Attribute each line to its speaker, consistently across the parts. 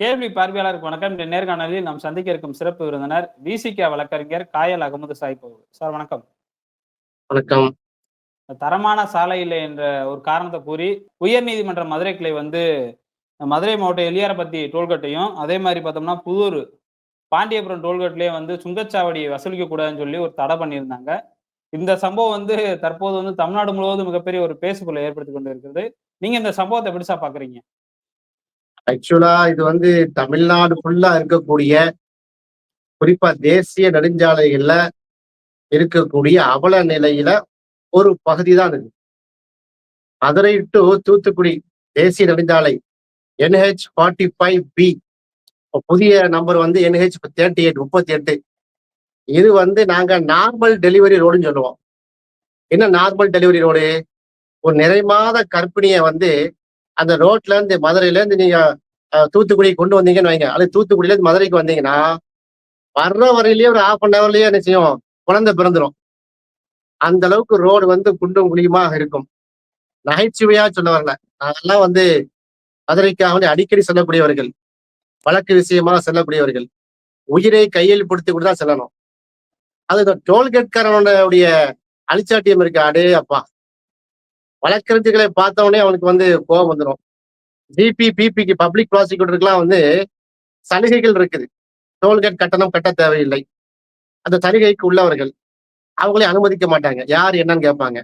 Speaker 1: கேள்வி பார்வையாளருக்கு வணக்கம். இந்த நேர்காணலில் நாம் சந்திக்க இருக்கும் சிறப்பு விருந்தினர் விசிகே வழக்கறிஞர் காயல் அகமது சாய்ப் அவர்கள். சார் வணக்கம்.
Speaker 2: வணக்கம்.
Speaker 1: தரமான சாலை இல்லை என்ற ஒரு காரணத்தை கூறி உயர்நீதிமன்ற மதுரை கிளை வந்து மதுரை மாவட்டம் எலியாரப்பத்தி டோல்கேட்டையும் அதே மாதிரி பார்த்தோம்னா புதூர் பாண்டியபுரம் டோல்கேட்லயே வந்து சுங்கச்சாவடி வசூலிக்க கூடாதுன்னு சொல்லி ஒரு தடை பண்ணியிருந்தாங்க. இந்த சம்பவம் வந்து தற்போது வந்து தமிழ்நாடு முழுவதும் மிகப்பெரிய ஒரு பேசுபொருளை ஏற்படுத்தி கொண்டு இருக்கிறது நீங்க இந்த சம்பவத்தை எப்படிசா பாக்குறீங்க?
Speaker 2: ஆக்சுவலா இது வந்து தமிழ்நாடு ஃபுல்லா இருக்கக்கூடிய குறிப்பா தேசிய நெடுஞ்சாலைகள்ல இருக்கக்கூடிய அவல நிலையில ஒரு பகுதி தான் இது. மதுரை டு தூத்துக்குடி தேசிய நெடுஞ்சாலை என்ஹெச் ஃபார்ட்டி ஃபைவ் பி புதிய நம்பர் வந்து என்ஹெச் தேர்ட்டி எயிட் முப்பத்தி எட்டு. இது வந்து நாங்க நார்மல் டெலிவரி ரோடுன்னு சொல்லுவோம். என்ன நார்மல் டெலிவரி ரோடு ஒரு நிறைமாத கற்பிணியை வந்து அந்த ரோட்ல இருந்து மதுரையில இருந்து நீங்க தூத்துக்குடி கொண்டு வந்தீங்கன்னு வைங்க. அது தூத்துக்குடியில இருந்து மதுரைக்கு வந்தீங்கன்னா வர்ற வரையிலேயே ஒரு ஹாஃப் அன் ஹவர்லயே என்ன செய்யும்? குழந்தை பிறந்துடும் அந்த அளவுக்கு ரோடு வந்து குண்டும் குழியுமாக இருக்கும். நகைச்சுவையா சொல்ல வரல. நாங்கெல்லாம் வந்து மதுரைக்காக வந்து அடிக்கடி செல்லக்கூடியவர்கள். வழக்கு விஷயமா செல்லக்கூடியவர்கள். உயிரை கையில் பிடித்து கூட தான் செல்லணும். அது இந்த டோல்கேட்காரனுடைய அழிச்சாட்டியம் இருக்கு அடே அப்பா வழக்கறிஞர்களை பார்த்தவொடனே அவனுக்கு வந்து கோபம் வந்துடும் ஜிபி பிபிக்கு பப்ளிக் ப்ராசிக்யூட்டருக்குலாம் வந்து சலுகைகள் இருக்குது. டோல்கேட் கட்டணம் கட்ட தேவையில்லை. அந்த சலுகைக்கு உள்ளவர்கள் அவங்களே அனுமதிக்க மாட்டாங்க. யார் என்னன்னு கேட்பாங்க.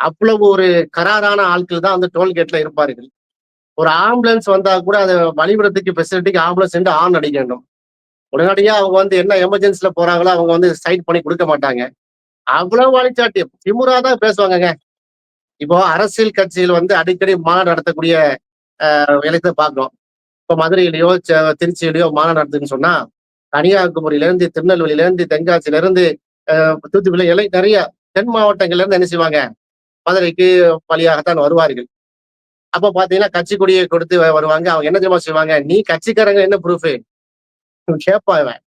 Speaker 2: அவ்வளவு ஒரு கராரான ஆட்கள் தான் வந்து டோல்கேட்ல இருப்பார்கள். ஒரு ஆம்புலன்ஸ் வந்தா கூட அதை வழிபடத்துக்கு ஃபெசிலிட்டிக்கு ஆம்புலன்ஸ் என்று ஆன் அடிக்க வேண்டும். உடனடியாக அவங்க வந்து என்ன எமர்ஜென்சில போறாங்களோ அவங்க வந்து சைட் பண்ணி கொடுக்க மாட்டாங்க. அவ்வளவு வழிச்சாட்டியம் திமுறா தான் பேசுவாங்கங்க. இப்போ அரசியல் கட்சியில் வந்து அடிக்கடி மாநாடு நடத்தக்கூடிய அஹ், வேலையை இப்போ மதுரையிலயோ ச- திருச்சியிலயோ மாநாடு நடத்துதுன்னு சொன்னா கன்னியாகுமரியிலேருந்து திருநெல்வேலியிலேருந்து தென்காசியிலேருந்து இருந்து தென்காசியில தூத்துக்குடி நிறைய தென் மாவட்டங்கள்ல இருந்து என்ன செய்வாங்க? மதுரைக்கு வழியாகத்தான் வருவார்கள். அப்ப பாத்தீங்கன்னா கட்சி கொடியை கொடுத்து வ- வருவாங்க. அவங்க என்ன தெரியுமா செய்வாங்க? நீ கட்சிக்காரங்க என்ன ப்ரூஃப் கேட்பா இவன்.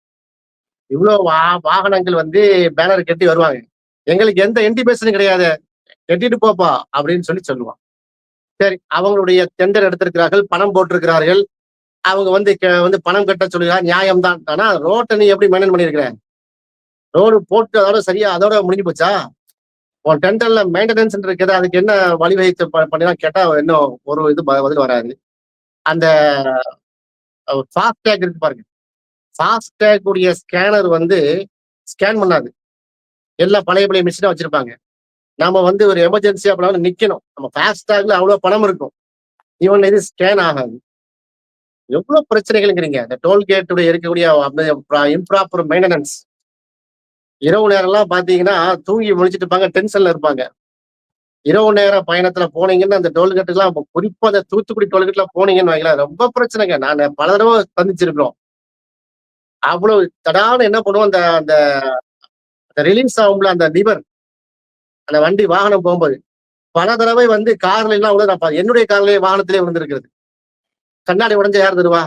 Speaker 2: இவ்வளவு வா வாகனங்கள் வந்து பேனர் கட்டி வருவாங்க. எங்களுக்கு எந்த என்டிபேஷனும் கிடையாது. கட்டிட்டு போப்பா அப்படின்னு சொல்லி சொல்லுவான். சரி அவங்களுடைய டெண்டர் எடுத்திருக்கிறார்கள் பணம் போட்டிருக்கிறார்கள். அவங்க வந்து வந்து பணம் கட்ட சொல்லுகிறார் நியாயம்தான். ஆனா ரோட்டை நீ எப்படி மெயின்டைன் பண்ணியிருக்கிறேன் ரோடு போட்டு அதோட சரியா அதோட முடிஞ்சு போச்சா? உன் டெண்டர்ல மெயின்டெனன்ஸ் இருக்குது? அதுக்கு என்ன வழிவகை ப- பண்ணினா கேட்டா இன்னும் ஒரு இது பதில் வராது. அந்த ஃபாஸ்டேக் இருக்கு பாருங்க. ஃபாஸ்டேக் உடைய ஸ்கேனர் வந்து ஸ்கேன் பண்ணாது. எல்லாம் பழைய பழைய மிஷினா வச்சிருப்பாங்க. நாம வந்து ஒரு எமர்ஜென்சி அப்படின்னா நிக்கணும். நம்ம ஃபாஸ்டாக்ல அவ்வளவு பணம் இருக்கும். இவன் இது ஸ்கேன் ஆகாது. எவ்வளவு பிரச்சனைகள்ங்கிறீங்க. அந்த டோல்கேட்டுடைய இருக்கக்கூடிய இம்ப்ராப்பர் மெயின்டெனன்ஸ் இரவு நேரம்லாம் பாத்தீங்கன்னா தூங்கி முழிச்சிட்டு இருப்பாங்க டென்ஷன்ல இருப்பாங்க. இரவு நேர பயணத்துல போனீங்கன்னா அந்த டோல்கேட்டுலாம் குறிப்பா அந்த தூத்துக்குடி டோல்கேட்ல போனீங்கன்னு வைங்களேன் ரொம்ப பிரச்சனைங்க. நான் பல தடவை சந்திச்சிருக்கிறோம். அவ்வளவு தடான என்ன பண்ணுவோம் அந்த அந்த ரிலீஸ் ஆகும்ல அந்த லிவர் அந்த வண்டி வாகனம் போகும்போது பல தடவை வந்து கார்ல எல்லாம் கூட நான் என்னுடைய கார்லயே வாகனத்திலே விழுந்திருக்கிறது. கண்ணாடி உடைஞ்ச யார் தருவா?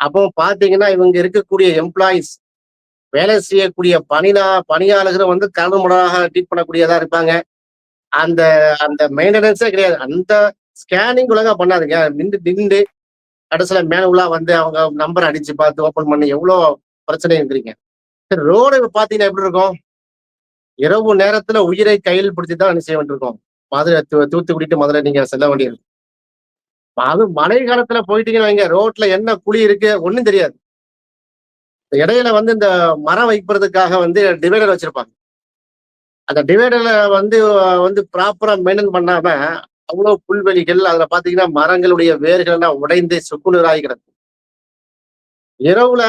Speaker 2: அப்போ பாத்தீங்கன்னா இவங்க இருக்கக்கூடிய எம்ப்ளாயிஸ் வேலை செய்யக்கூடிய பணினா பணியாளர்களும் வந்து கலமுடாக ட்ரீட் பண்ணக்கூடியதா இருப்பாங்க. அந்த அந்த மெயின்டெனன்ஸே கிடையாது. அந்த ஸ்கேனிங் ஒழுங்கா பண்ணாதுங்க. நின்று நின்று கடைசியில மேனுவலா வந்து அவங்க நம்பர் அடிச்சு பார்த்து ஓப்பன் பண்ணி எவ்வளவு பிரச்சனை இருக்கிறீங்க சரி ரோடு பாத்தீங்கன்னா எப்படி இருக்கும்? இரவு நேரத்துல உயிரை கையில் பிடிச்சி தான் என்ன செய்ய வேண்டியிருக்கோம்? மதுரை தூத்துக்குடிட்டு மதுரை நீங்க செல்ல வேண்டியிருக்கும் அது மழை காலத்துல போயிட்டீங்கன்னு வைங்க ரோட்ல என்ன குழி இருக்கு ஒண்ணும் தெரியாது. இந்த இடையில வந்து இந்த மரம் வைப்பதற்காக வந்து டிவைடர் வச்சிருப்பாங்க. அந்த டிவைடர்ல வந்து வந்து ப்ராப்பரா மெயின்டைன் பண்ணாம அவ்வளவு புல்வெளிகள் அதுல பாத்தீங்கன்னா மரங்களுடைய வேர்கள் எல்லாம் உடைந்து சுக்குநூறாகி கிடக்கும் இரவுல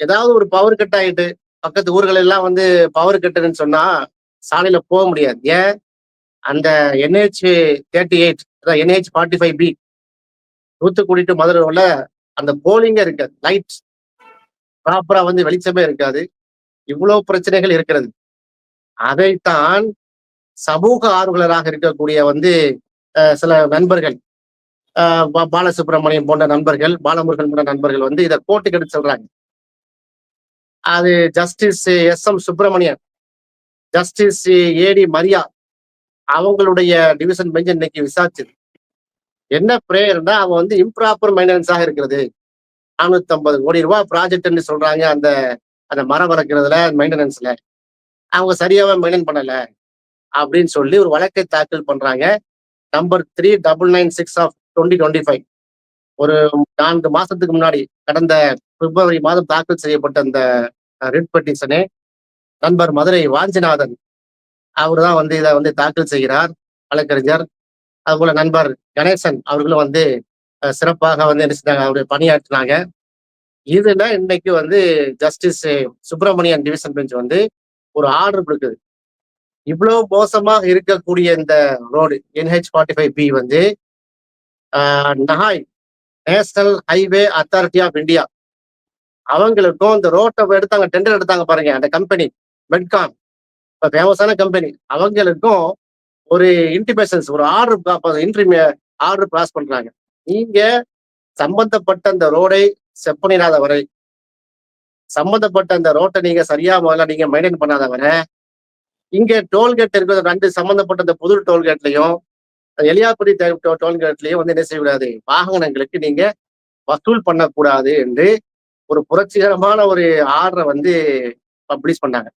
Speaker 2: ஏதாவது ஒரு பவர் கட் ஆயிட்டு பக்கத்து ஊர்கள் எல்லாம் வந்து பவர் கட்டுன்னு சொன்னா சாலையில போக முடியாது. ஏன்? அந்த NH thirty eight NH forty five B Thoothukudi to Madurai உள்ள அந்த போலிங்கே இருக்காது. லைட் ப்ராப்பரா வந்து வெளிச்சமே இருக்காது. இவ்வளவு பிரச்சனைகள் இருக்கிறது. அதைத்தான் சமூக ஆர்வலராக இருக்கக்கூடிய வந்து சில நண்பர்கள் பாலசுப்ரமணியம் போன்ற நண்பர்கள் பாலமுருகன் போன்ற நண்பர்கள் வந்து இதை கோர்ட்டுக்கு எடுத்து சொல்றாங்க. அது justice S M Subramanian justice A D Maria அவங்களுடைய டிவிஷன் பெஞ்ச் இன்னைக்கு விசாரிச்சது. என்ன பிரேயர்னா அவன் வந்து இம்ப்ராப்பர் மெயின்டெனன்ஸாக இருக்கிறது. நானூத்தி ஐம்பது கோடி ரூபாய் ப்ராஜெக்ட்னு சொல்றாங்க அந்த அந்த மரம் வளர்க்கறதுல மெயின்டெனன்ஸ்ல அவங்க சரியாவே மெயின்டைன் பண்ணல அப்படின்னு சொல்லி ஒரு வழக்கை தாக்கல் பண்றாங்க. Number three double nine six of twenty twenty five ஒரு நான்கு மாசத்துக்கு முன்னாடி கடந்த பிப்ரவரி மாதம் தாக்கல் செய்யப்பட்ட அந்த ரிட் பெட்டிஷனே நண்பர் மதுரை வாஞ்சிநாதன். அவர் தான் வந்து இதை வந்து தாக்கல் செய்கிறார் வழக்கறிஞர். அதுபோல நண்பர் கணேசன் அவர்களும் வந்து சிறப்பாக வந்து என்ன செஞ்சாங்க அவரு பணியாற்றினாங்க. இதுல இன்னைக்கு வந்து ஜஸ்டிஸ் சுப்பிரமணியன் டிவிஷன் பெஞ்ச் வந்து ஒரு ஆர்டர் கொடுக்குது. இவ்வளவு மோசமாக இருக்கக்கூடிய இந்த road NH forty five B வந்து NHAI national highway authority of India அவங்களுக்கும் இந்த ரோட்டை எடுத்தாங்க டெண்டர் எடுத்தாங்க பாருங்க அந்த கம்பெனி மெட்கான் இப்ப ஃபேமஸான கம்பெனி அவங்களுக்கும் ஒரு இன்டிமேஷன்ஸ் ஒரு ஆர்டர் இன்ட்ரி ஆர்டர் பாஸ் பண்றாங்க. நீங்க சம்பந்தப்பட்ட அந்த ரோடை செப்பனிடாத வரை சம்பந்தப்பட்ட அந்த ரோட்டை நீங்க சரியா முதல்ல நீங்க மெயின்டைன் பண்ணாத வரை இங்க டோல்கேட் இருக்கிற ரெண்டு சம்பந்தப்பட்ட அந்த புது டோல்கேட்லையும் எலியாபுரி டோல்கேட்லையும் வந்து என்ன செய்யக்கூடாது? வாகனங்களுக்கு நீங்க வசூல் பண்ணக்கூடாது என்று ஒரு புரட்சிகரமான ஒரு ஆர்டரை வந்து பப்ளிஷ் பண்ணாங்க.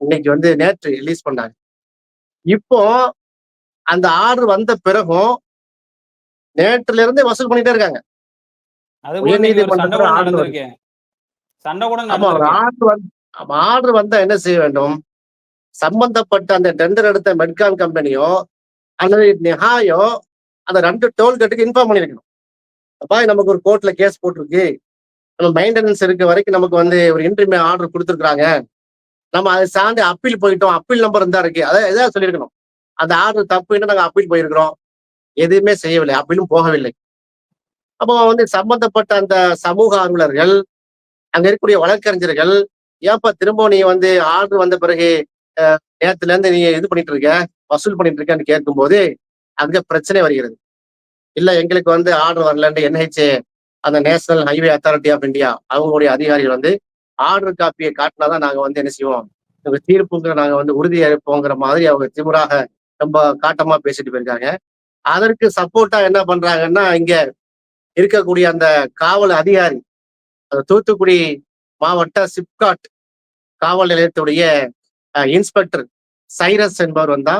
Speaker 2: இன்னைக்கு வந்து நேற்று ரிலீஸ் பண்ணாங்க. இப்போ அந்த ஆர்டர் வந்த பிறகும் நேற்றுல இருந்தே வசூல் பண்ணிட்டே இருக்காங்க. ஆர்டர் வந்தா என்ன செய்ய வேண்டும்? சம்பந்தப்பட்ட அந்த டெண்டர் எடுத்த மெட்கான் கம்பெனியோ அல்லது நிஹாயோ அந்த ரெண்டு டோல்கேட்டுக்கு இன்ஃபார்ம் பண்ணிருக்கணும். அப்பா நமக்கு ஒரு கோர்ட்ல கேஸ் போட்டிருக்கு. நம்ம மெயின்டெனன்ஸ் இருக்க வரைக்கும் நமக்கு வந்து ஒரு இன்ட்ரிமே ஆர்டர் கொடுத்துருக்குறாங்க. நம்ம அதை சார்ந்து அப்பீல் போயிட்டோம். அப்பீல் நம்பர் இருந்தா இருக்கு. அதை எதாவது சொல்லியிருக்கணும். அந்த ஆர்டர் தப்புன்னு நாங்கள் அப்பீல் போயிருக்கிறோம். எதுவுமே செய்யவில்லை. அப்பீலும் போகவில்லை. அப்போ வந்து சம்பந்தப்பட்ட அந்த சமூக ஆர்வலர்கள் அங்க இருக்கக்கூடிய வழக்கறிஞர்கள் ஏப்பா திரும்ப நீ வந்து ஆர்டர் வந்த பிறகு நேரத்துல இருந்து நீ இது பண்ணிட்டு இருக்க? வசூல் பண்ணிட்டு இருக்கன்னு கேட்கும்போது அங்க பிரச்சனை வருகிறது. இல்ல எங்களுக்கு வந்து ஆர்டர் வரலன்னு என்ஹெச்ஏ அந்த national highway authority of India அவங்களுடைய அதிகாரிகள் வந்து ஆர்டர் காப்பியை காட்டினாதான் நாங்க வந்து என்ன செய்வோம்? இந்த தீர்ப்புங்கிற நாங்க வந்து உறுதி அளிப்போங்கிற மாதிரி அவங்க திமுறாக ரொம்ப காட்டமா பேசிட்டு போயிருக்காங்க. அதற்கு சப்போர்ட்டா என்ன பண்றாங்கன்னா இங்க இருக்கக்கூடிய அந்த காவல் அதிகாரி அந்த தூத்துக்குடி மாவட்ட சிப்காட் காவல் நிலையத்துடைய இன்ஸ்பெக்டர் சைரஸ் என்பவர் வந்தா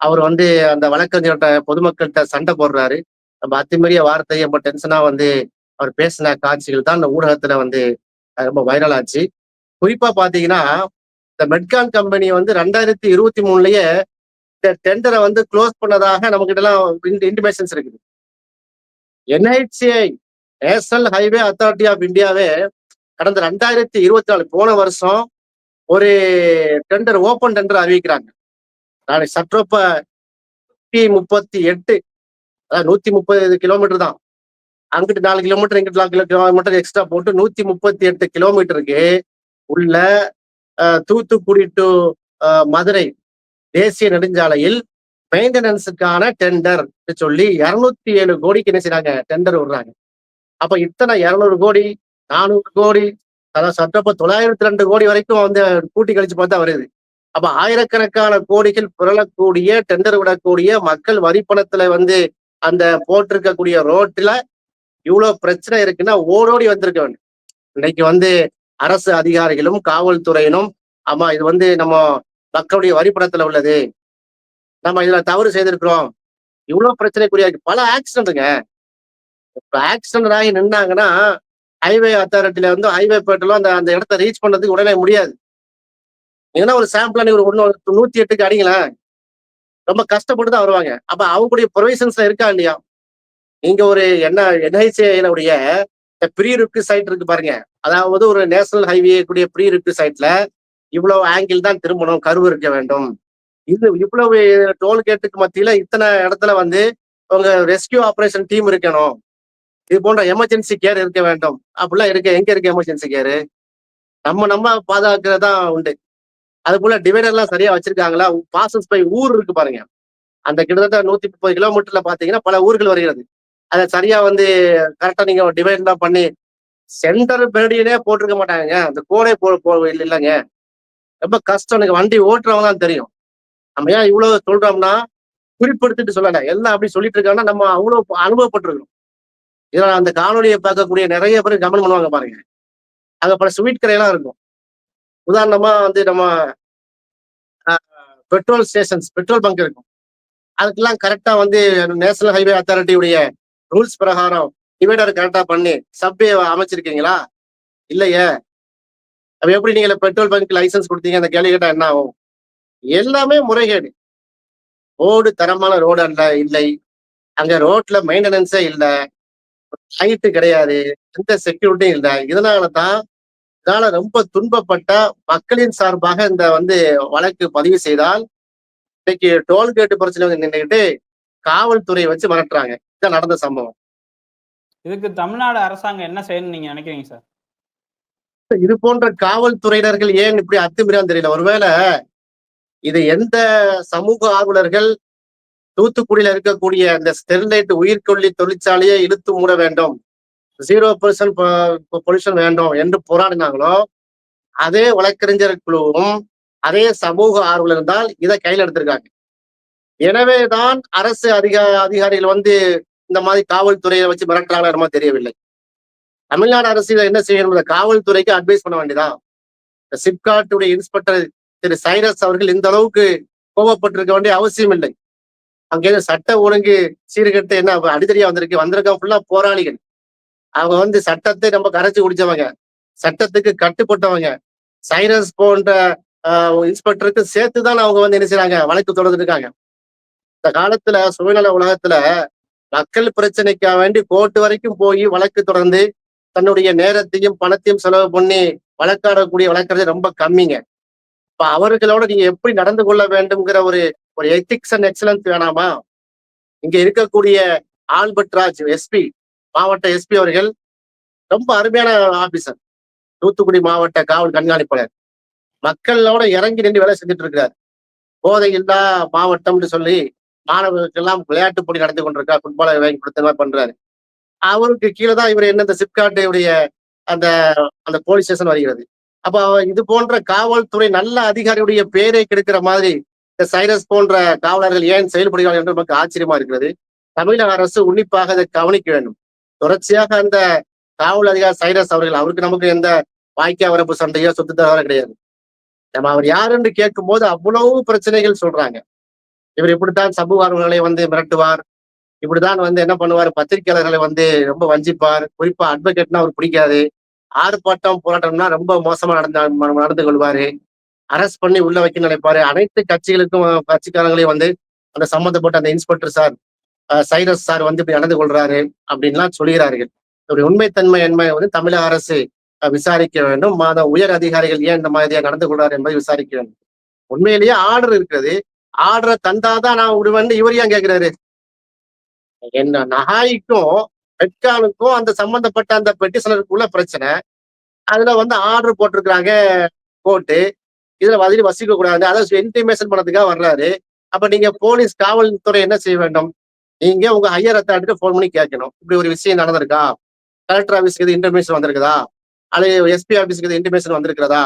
Speaker 2: அவர் வந்து அந்த வழக்கறிஞர்கிட்ட பொதுமக்கள்கிட்ட சண்டை போடுறாரு. நம்ம அத்துமீறிய வார்த்தை ரொம்ப டென்ஷனா வந்து அவர் பேசின காட்சிகள் தான் இந்த ஊடகத்துல வந்து ரொம்ப வைரல் ஆச்சு. குறிப்பா பாத்தீங்கன்னா இந்த மெட்கான் கம்பெனி வந்து ரெண்டாயிரத்தி இருபத்தி மூணுலயே இந்த டெண்டரை வந்து க்ளோஸ் பண்ணதாக நம்ம கிட்ட எல்லாம் இன்டிமேஷன்ஸ் இருக்குது என்ஐசிஐ நேஷனல் ஹைவே அத்தாரிட்டி ஆஃப் இந்தியாவே கடந்த ரெண்டாயிரத்தி இருபத்தி நாலு போன வருஷம் ஒரு டெண்டர் ஓப்பன் டெண்டர் அறிவிக்கிறாங்க. நாளைக்கு சற்றொப்ப முப்பத்தி எட்டு அதாவது நூத்தி முப்பது கிலோமீட்டர் தான். அங்கிட்டு நாலு கிலோமீட்டர் இங்கிட்டு நாலு கிலோ கிலோமீட்டர் எக்ஸ்ட்ரா போட்டு நூத்தி முப்பத்தி எட்டு கிலோமீட்டருக்கு உள்ள தூத்துக்குடி டு மதுரை தேசிய நெடுஞ்சாலையில் மெயின்டெனன்ஸுக்கான டெண்டர் சொல்லி இருநூத்தி ஏழு கோடிக்கு என்ன செய்யறாங்க டெண்டர் விடுறாங்க. அப்ப இத்தனை இருநூறு கோடி நானூறு கோடி அதான் சட்டப்ப தொள்ளாயிரத்தி ரெண்டு கோடி வரைக்கும் வந்து கூட்டி கழிச்சு பார்த்தா வருது. அப்ப ஆயிரக்கணக்கான கோடிகள் புரளக்கூடிய டெண்டர் விடக்கூடிய மக்கள் வரி பணத்துல வந்து அந்த போட்டிருக்கக்கூடிய ரோட்ல இவ்வளவு பிரச்சனை இருக்குன்னா ஓடோடி வந்திருக்க வேண்டும். இன்னைக்கு வந்து அரசு அதிகாரிகளும் காவல்துறையினும் ஆமா இது வந்து நம்ம மக்களுடைய வரிப்படத்துல உள்ளது. நம்ம இதுல தவறு செய்திருக்கிறோம். இவ்வளவு பிரச்சனைக்குரிய இருக்கு. பல ஆக்சிடென்ட்டுங்க. இப்ப ஆக்சிடென்ட் ஆகி நின்னாங்கன்னா ஹைவே அத்தாரிட்டில வந்து ஹைவே பேட்டெல்லாம் அந்த அந்த இடத்த ரீச் பண்றதுக்கு உடனே முடியாது. ஏன்னா ஒரு சாம்பிள் நீ ஒரு ஒன்று நூத்தி எட்டுக்கு அடிங்களேன். ரொம்ப கஷ்டப்பட்டு தான் வருவாங்க. அப்ப அவங்களுடைய ப்ரொவிஷன்ஸ்ல இருக்கா இல்லையா? நீங்க ஒரு என்ன என்ஐசிஐனுடைய ப்ரீ ரிக்கு சைட் இருக்கு பாருங்க. அதாவது ஒரு நேஷனல் ஹைவே கூடிய ப்ரீ ரிக்கு சைட்ல இவ்வளவு ஆங்கிள் தான் திரும்பணும் கருவு இருக்க வேண்டும். இது இவ்வளவு டோல்கேட்டுக்கு மத்தியில இத்தனை இடத்துல வந்து உங்க ரெஸ்கியூ ஆபரேஷன் டீம் இருக்கணும். இது போன்ற எமர்ஜென்சி கேர் இருக்க வேண்டும். அப்படிலாம் இருக்க எங்க இருக்கு எமர்ஜென்சி கேர் நம்ம நம்ம பாதுகாக்கிறதா உண்டு. அது போல டிவைடர்லாம் சரியா வச்சிருக்காங்களா? பாசஸ் பை ஊர் இருக்கு பாருங்க. அந்த கிட்டத்தட்ட நூத்தி முப்பது கிலோமீட்டர்ல பாத்தீங்கன்னா பல ஊர்கள் வருகிறது. அதை சரியா வந்து கரெக்டா நீங்க டிவைட்லாம் பண்ணி சென்டர் பேடியிலே போட்டிருக்க மாட்டாங்க அந்த கோடை போ இல்லைங்க. ரொம்ப கஷ்டம். எனக்கு வண்டி ஓட்டுறவங்க தான் தெரியும். நம்ம ஏன் இவ்வளவு சொல்றோம்னா குறிப்பிடுத்திட்டு சொல்லல. எல்லாம் அப்படி சொல்லிட்டு இருக்காங்கன்னா நம்ம அவ்வளவு அனுபவப்பட்டிருக்கோம் இதனால அந்த காணொலியை பார்க்கக்கூடிய நிறைய பேர் கமெண்ட் பண்ணுவாங்க பாருங்க. அங்க பல ஸ்வீட் கடையெல்லாம் இருக்கும். உதாரணமா வந்து நம்ம பெட்ரோல் ஸ்டேஷன்ஸ் பெட்ரோல் பங்க் இருக்கும். அதுக்கெல்லாம் கரெக்டா வந்து நேஷனல் ஹைவே அத்தாரிட்டியுடைய ரூல்ஸ் பிரகாரம் டிவைடர் கரெக்டா பண்ணி சப்வே அமைச்சிருக்கீங்களா? இல்லையே. அப்ப எப்படி நீங்க பெட்ரோல் பங்க் லைசன்ஸ் கொடுத்தீங்க? அந்த கேள்வி கேட்டா என்ன ஆகும்? எல்லாமே முறைகேடு. ரோடு தரமான ரோடு அல்ல இல்லை. அங்க ரோட்ல மெயின்டெனன்ஸே இல்லை. ஹைட்டு கிடையாது. எந்த செக்யூரிட்டியும் இல்லை. இதனால தான் இதனால ரொம்ப துன்பப்பட்ட மக்களின் சார்பாக இந்த வந்து வழக்கு பதிவு செய்தால் இன்னைக்கு டோல்கேட் பிரச்சனை வந்து நின்றுக்கிட்டு காவல்துறையை வச்சு மிரட்டுறாங்க. இதான் நடந்த சம்பவம்.
Speaker 1: இதுக்கு தமிழ்நாடு அரசாங்கம் என்ன செய்யணும்னு நீங்க நினைக்கிறீங்க சார்?
Speaker 2: இது போன்ற காவல்துறையினர்கள் ஏன் இப்படி அத்துமீறான்னு தெரியல? ஒருவேளை இது எந்த சமூக ஆர்வலர்கள் தூத்துக்குடியில இருக்கக்கூடிய அந்த ஸ்டெர்லைட் உயிர்கொல்லி தொழிற்சாலையை இழுத்து மூட வேண்டும் ஜீரோ பர்சன்ட் பொல்யூஷன் வேண்டும் என்று போராடினாங்களோ அதே வழக்கறிஞர் குழுவும் அதே சமூக ஆர்வலர் தான் இதை கையில் எடுத்திருக்காங்க. எனவேதான் அரசு அதிகா அதிகாரிகள் வந்து இந்த மாதிரி காவல்துறையை வச்சு மிரட்டுறாங்களா என்னமோ தெரியவில்லை. தமிழ்நாடு அரசு இதை என்ன செய்யணும் காவல்துறைக்கு அட்வைஸ் பண்ண வேண்டியதான் இந்த சிப்காட்டுடைய இன்ஸ்பெக்டர் திரு சைரஸ் அவர்கள் இந்த அளவுக்கு கோபப்பட்டிருக்க வேண்டிய அவசியம் இல்லை. அங்கே சட்ட ஒழுங்கு சீர்கெட்டு என்ன அடிதடியா வந்திருக்கு. வந்திருக்க ஃபுல்லா போராளிகள். அவங்க வந்து சட்டத்தை நம்ம கரைச்சு குடிச்சவங்க. சட்டத்துக்கு கட்டுப்பட்டவங்க. சைரஸ் போன்ற இன்ஸ்பெக்டருக்கு சேர்த்து தான் அவங்க வந்து என்ன செய்றாங்க? வழக்கு தொடர்ந்து இருக்காங்க. இந்த காலத்துல சுயநல உலகத்துல மக்கள் பிரச்சனைக்காக வேண்டி கோர்ட்டு வரைக்கும் போய் வழக்கு தொடர்ந்து தன்னுடைய நேரத்தையும் பணத்தையும் செலவு பண்ணி வழக்காடக்கூடிய வழக்கறது ரொம்ப கம்மிங்க. இப்ப அவர்களோட நீங்க எப்படி நடந்து கொள்ள வேண்டும்ங்கிற ஒரு ஒரு எத்திக்ஸ் அண்ட் எக்ஸலன்ஸ் வேணாமா? இங்க இருக்கக்கூடிய ஆல்பர்ட் ராஜ் எஸ்பி மாவட்ட எஸ்பி அவர்கள் ரொம்ப அருமையான ஆபீசர் தூத்துக்குடி மாவட்ட காவல் கண்காணிப்பாளர். மக்களோட இறங்கி நின்று வேலை செஞ்சுட்டு இருக்கிறார். போதை இல்லா மாவட்டம்னு சொல்லி மாணவர்களுக்கெல்லாம் விளையாட்டு போட்டி நடத்தி கொண்டிருக்கா ஃபுட்பாலர் வாங்கி கொடுத்த மாதிரி பண்றாரு? அவருக்கு கீழே தான் இவர் என்ன இந்த சிப்காட்டுடைய அந்த அந்த போலீஸ் ஸ்டேஷன் வருகிறது. அப்ப அவ- இது போன்ற காவல்துறை நல்ல அதிகாரியுடைய பேரை கெடுக்கிற மாதிரி இந்த சைரஸ் போன்ற காவலர்கள் ஏன் செயல்படுகிறார்கள் என்று நமக்கு ஆச்சரியமா இருக்கிறது. தமிழக அரசு உன்னிப்பாக அதை கவனிக்க வேண்டும். தொடர்ச்சியாக அந்த காவல் அதிகாரி சைரஸ் அவர்கள் அவருக்கு நமக்கு எந்த வாய்க்கா வரப்பு சண்டையோ சொத்து தகவலோ கிடையாது. நம்ம அவர் யாருன்னு கேட்கும் போது அவ்வளவு பிரச்சனைகள் சொல்றாங்க. இவர் இப்படித்தான் சமூக வந்து மிரட்டுவார். இப்படிதான் வந்து என்ன பண்ணுவார்? பத்திரிகையாளர்களை வந்து ரொம்ப வஞ்சிப்பார். குறிப்பா அட்வொகேட்னா அவர் பிடிக்காது. ஆர்ப்பாட்டம் போராட்டம்னா ரொம்ப மோசமா நடந்த நடந்து கொள்வாரு. அரெஸ்ட் பண்ணி உள்ள வைக்க நினைப்பாரு. அனைத்து கட்சிகளுக்கும் கட்சிக்காரங்களையும் வந்து அந்த சம்மந்தப்பட்ட அந்த இன்ஸ்பெக்டர் சார் சைரஸ் சார் வந்து இப்படி நடந்து கொள்றாரு அப்படின்லாம் சொல்கிறார்கள் ஒரு உண்மைத்தன்மை என்பதை வந்து தமிழக அரசு விசாரிக்க வேண்டும். மாத உயர் அதிகாரிகள் ஏன் இந்த மாதிரியா நடந்து கொள்றாரு என்பதை விசாரிக்க வேண்டும். உண்மையிலேயே ஆர்டர் இருக்கிறது. ஆர்டரை தந்தாதான் நான் விடுவேன் இவர் ஏன் கேட்கிறாரு என்ன நகாய்க்கும் பெட்கானுக்கும் அந்த சம்பந்தப்பட்ட அந்த பெட்டிஷனருக்குள்ள பிரச்சனை. அதுல வந்து ஆர்டர் போட்டிருக்கிறாங்க கோர்ட்டு. இதுல பதில் வசிக்க கூடாது. அதாவது இன்டிமேஷன் பண்ணதுக்காக வர்றாரு. அப்ப நீங்க போலீஸ் காவல்துறை என்ன செய்ய வேண்டும்? நீங்க உங்க ஹையர் அத்தாரிட்ட ஃபோன் பண்ணி கேட்கணும். இப்படி ஒரு விஷயம் நடந்திருக்கா? கலெக்டர் ஆஃபீஸ்க்கு இது இன்டர்மேஷன் வந்திருக்குதா? அல்லது எஸ்பி ஆஃபீஸ்க்கு இது இன்டர்மேஷன் வந்திருக்கிறதா?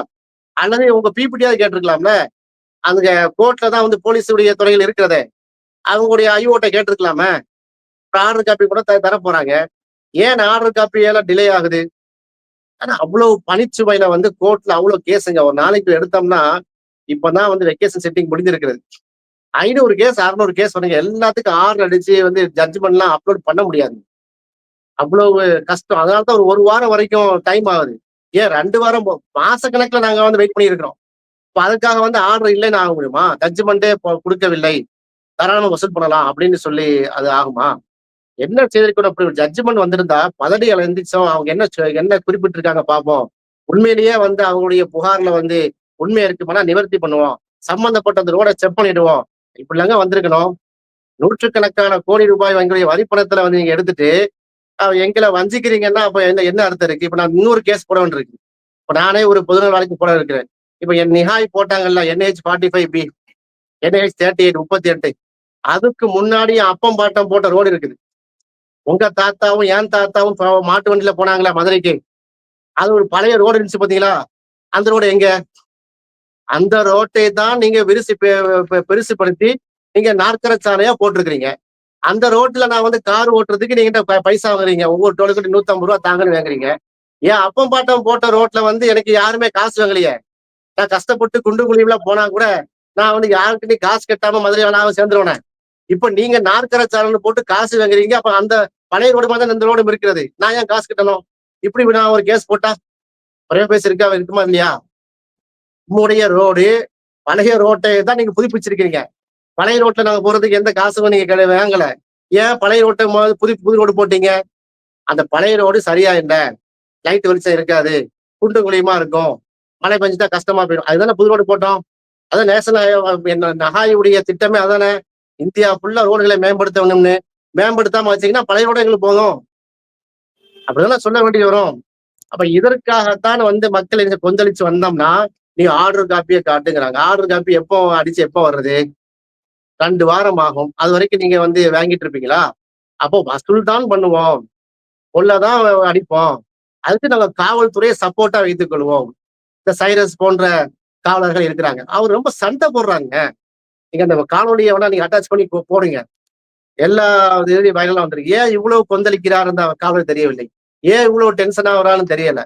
Speaker 2: அல்லது உங்க பிபிடியாவது கேட்டிருக்கலாம்ல? அங்க கோர்ட்ல தான் வந்து போலீஸுடைய துறையில் இருக்கிறதே. அவங்களுடைய ஐஓட்ட கேட்டிருக்கலாமே? ஆர்டர் காப்பி கூட த- தர போறாங்க ஏன் ஆர்டர் காப்பி எல்லாம் டிலே ஆகுது? ஆனா அவ்வளவு பணிச்சுமையில வந்து கோர்ட்ல அவ்வளவு கேஸுங்க ஒரு நாளைக்கு எடுத்தோம்னா இப்பதான் வந்து வெக்கேஷன் செட்டிங் முடிஞ்சிருக்கிறது. ஐநூறு கேஸ் அறுநூறு கேஸ் பண்ணுங்க எல்லாத்துக்கும் ஆர்டர் அடிச்சு வந்து ஜட்ஜ்மெண்ட்லாம் அப்லோட் பண்ண முடியாது. அவ்வளவு கஷ்டம். அதனால தான் ஒரு ஒரு வாரம் வரைக்கும் டைம் ஆகுது. ஏன் ரெண்டு வாரம் மாசக்கணக்கில் நாங்க வந்து வெயிட் பண்ணியிருக்கிறோம். அதுக்காக வந்து ஆர்டர் இல்லைன்னு ஆக முடியுமா? ஜட்ஜ்மெண்டே கொடுக்கவில்லை. தாராளமா வசூல் பண்ணலாம் அப்படின்னு சொல்லி அது ஆகுமா? என்ன செய்திருக்கணும் அப்படி ஒரு ஜட்ஜ்மெண்ட் வந்திருந்தா பதடி எந்திரிச்சோம் அவங்க என்ன என்ன குறிப்பிட்டிருக்காங்க பார்ப்போம் உண்மையிலேயே வந்து அவங்களுடைய புகார்ல வந்து உண்மையை இருக்குமானா நிவர்த்தி பண்ணுவோம். சம்பந்தப்பட்ட அந்த ரோட செக் பண்ணிடுவோம். இப்படிலாங்க வந்திருக்கணும். நூற்றுக்கணக்கான கோடி ரூபாய் எங்களுடைய வரிப்பணத்துல வந்து நீங்க எடுத்துட்டு எங்களை வஞ்சிக்கிறீங்கன்னா அப்ப என்ன என்ன அர்த்தம் இருக்கு? இப்ப நான் இன்னொரு கேஸ் போட வேண்டியிருக்கு இப்ப நானே ஒரு பொதுநல வழக்கு போட இருக்கிறேன். இப்ப என் NHAI போட்டாங்கல்ல NH forty five B NH thirty eight முப்பத்தி எட்டு. அதுக்கு முன்னாடி அப்பம் பாட்டம் போட்ட ரோடு இருக்குது. உங்க தாத்தாவும் என் தாத்தாவும் மாட்டு வண்டியில போனாங்களா மதுரைக்கு? அது ஒரு பழைய ரோடு இருந்துச்சு பாத்தீங்களா? அந்த ரோடு எங்க? அந்த ரோட்டை தான் நீங்க விரிசு பெருசுப்படுத்தி நீங்க நாற்கர சாலையா போட்டிருக்கிறீங்க. அந்த ரோட்ல நான் வந்து கார் ஓட்டுறதுக்கு நீங்க பைசா வாங்குறீங்க. ஒவ்வொரு டோலுக்கு நூத்தம்பது ரூபா தாங்கன்னு வாங்குறீங்க. ஏன் அப்பம் பாட்டம் போட்ட ரோட்ல வந்து எனக்கு யாருமே காசு வாங்கலையே? நான் கஷ்டப்பட்டு குண்டு குழிவுல போனா கூட நான் வந்து யாருக்கிட்டையும் காசு கட்டாம மதுரை வேணாம் சேர்ந்துருவேன். இப்ப நீங்க நாற்கர சாலன்னு போட்டு காசு வாங்குறீங்க அப்ப அந்த பழைய ரோடு மாதிரி இந்த ரோடும் இருக்கிறது. நான் ஏன் காசு கட்டணும்? இப்படி நான் ஒரு கேஸ் போட்டா? ஒரே பேஸ் இருக்கா இருக்குமா இல்லையா? உம்முடைய ரோடு பழைய ரோட்டை தான் நீங்க புதுப்பிச்சிருக்கீங்க பழைய ரோட்ல நாங்க போறதுக்கு எந்த காசும் நீங்க கிடையாது வாங்கல. ஏன் பழைய ரோட்டை புது புது ரோடு போட்டீங்க? அந்த பழைய ரோடு சரியா இல்லை. லைட் வெளிச்சம் இருக்காது. குண்டு குழியுமா இருக்கும். மழை பெஞ்சுட்டா கஷ்டமா போயிடும். அதுதானே புது ரோடு போட்டோம். அதான் நேஷனல் நகாயுடைய திட்டமே அதானே இந்தியா ஃபுல்லா ரோடுகளை மேம்படுத்தணும்னு. மேம்படுத்தாம வச்சீங்கன்னா பழைய ரோடு எங்களுக்கு போதும். அப்படிதானே சொல்ல வேண்டி வரும். அப்ப இதற்காகத்தான் வந்து மக்கள் இங்க கொந்தளிச்சு வந்தோம்னா நீ ஆர்டர் காப்பியை காட்டுங்கிறாங்க. ஆர்டர் காப்பி எப்போ அடிச்சு எப்போ வர்றது? ரெண்டு வாரம் ஆகும். அது வரைக்கும் நீங்க வந்து வாங்கிட்டு இருப்பீங்களா? அப்போ வசூல் தான் பண்ணுவோம். கொள்ளதான் அடிப்போம். அதுக்கு நாங்க காவல்துறையை சப்போர்ட்டா வைத்துக் கொள்வோம். இந்த சைரஸ் போன்ற காவலர்கள் இருக்கிறாங்க. அவர் ரொம்ப சண்டை போடுறாங்க. நீங்க அந்த காணொலியை வேணா நீங்க அட்டாச் பண்ணி போ- போடுங்க. எல்லா இதுலையும் வைரலா வந்திருக்கு. ஏன் இவ்வளவு கொந்தளிக்கிறார் அந்த காவலர் தெரியவில்லை. ஏன் இவ்வளவு டென்ஷன் ஆகுறான்னு தெரியல.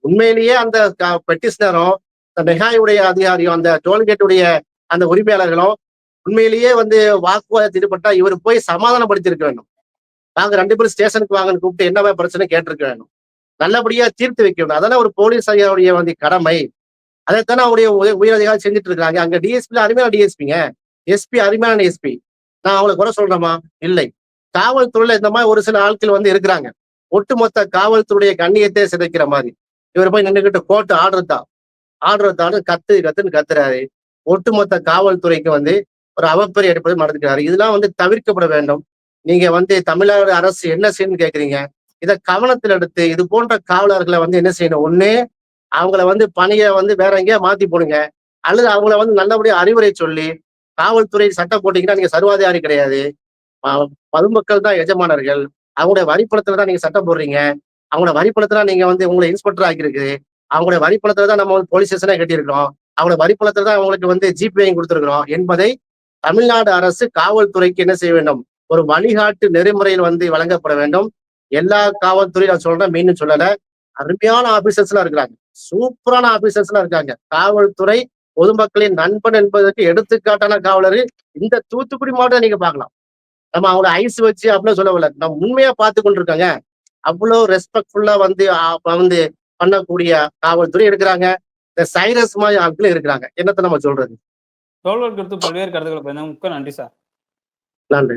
Speaker 2: உண்மையிலேயே அந்த பெட்டிஷனரும் இந்த நெகாயுடைய அதிகாரியும் அந்த டோல்கேட்டுடைய அந்த உரிமையாளர்களும் உண்மையிலேயே வந்து வாக்குவாதத்தில் ஈடுபட்டா இவர் போய் சமாதானப்படுத்தியிருக்க வேண்டும். நாங்க ரெண்டு பேரும் ஸ்டேஷனுக்கு வாங்கன்னு கூப்பிட்டு என்னவா பிரச்சனை கேட்டிருக்க வேண்டும். நல்லபடியா தீர்த்து வைக்கணும். அதெல்லாம் ஒரு போலீஸ் அதிகாரியுடைய வந்து கடமை. அதைத்தானே அவருடைய உய- உயரதிகாரி செஞ்சுட்டு இருக்காங்க. அங்க டிஎஸ்பி அருமையான டிஎஸ்பிங்க எஸ்பி அருமையான எஸ்பி நான் அவங்களை குறை சொல்றேமா இல்லை. காவல்துறையில இந்த மாதிரி ஒரு சில ஆட்கள் வந்து இருக்கிறாங்க. ஒட்டுமொத்த காவல்துறையுடைய கண்ணியத்தை சிதைக்கிற மாதிரி. இவர் போய் நின்றுகிட்டு கோர்ட்டு ஆர்டர் தான் ஆர்டர் தான் கத்து கத்துன்னு கத்துறாரு. ஒட்டுமொத்த காவல்துறைக்கு வந்து ஒரு அவப்பெரிய எடுப்பது நடந்துக்கிறாரு இதெல்லாம் வந்து தவிர்க்கப்பட வேண்டும். நீங்க வந்து தமிழ்நாடு அரசு என்ன செய்யணும்னு கேக்குறீங்க? இதை கவனத்தில் எடுத்து இது போன்ற காவலர்களை வந்து என்ன செய்யணும்? ஒண்ணு அவங்கள வந்து பணியை வந்து வேற எங்கேயா மாத்தி போடுங்க. அல்லது அவங்கள வந்து நல்லபடியா அறிவுரை சொல்லி காவல்துறை சட்டம் போட்டீங்கன்னா நீங்க சர்வாதிகாரி கிடையாது. பொதுமக்கள் தான் எஜமானர்கள். அவங்களுடைய வரிப்பணத்துல தான் நீங்க சட்டம் போடுறீங்க. அவங்களோட வரிப்பணத்துல நீங்க வந்து உங்களை இன்ஸ்பெக்டர் ஆக்கியிருக்கு. அவங்களுடைய வரிப்பணத்துல தான் நம்ம வந்து போலீஸ் ஸ்டேஷனே கட்டியிருக்கோம் அவங்களோட வரிப்பணத்துல தான் அவங்களுக்கு வந்து ஜிபிஐயும் கொடுத்துருக்கிறோம். என்பதை தமிழ்நாடு அரசு காவல்துறைக்கு என்ன செய்ய வேண்டும்? ஒரு வழிகாட்டு நெறிமுறையில் வந்து வழங்கப்பட வேண்டும். எல்லா காவல்துறை நான் சொல்றேன் மீண்டும் சொல்லல. அருமையான ஆபீசர்ஸ் எல்லாம் இருக்கிறாங்க. சூப்பரான ஆபீசர்ஸ் எல்லாம் இருக்காங்க. காவல்துறை பொதுமக்களின் நண்பன் என்பதற்கு எடுத்துக்காட்டான காவலர். இந்த தூத்துக்குடி மாவட்டம் நீங்க பார்க்கலாம். நம்ம அவங்கள ஐஸ் வச்சு அப்படின்னு சொல்லவில்லை நம்ம உண்மையா பார்த்து கொண்டிருக்காங்க. அவ்வளவு ரெஸ்பெக்ட்ஃபுல்லா வந்து வந்து பண்ணக்கூடிய காவல்துறை இருக்கிறாங்க இந்த சைரஸ் மாதிரி ஆட்களும் இருக்கிறாங்க. என்னத்தை நம்ம சொல்றது?
Speaker 1: தோழர் பல்வேறு கருத்துக்களை மிக்க நன்றி சார்.
Speaker 2: நன்றி.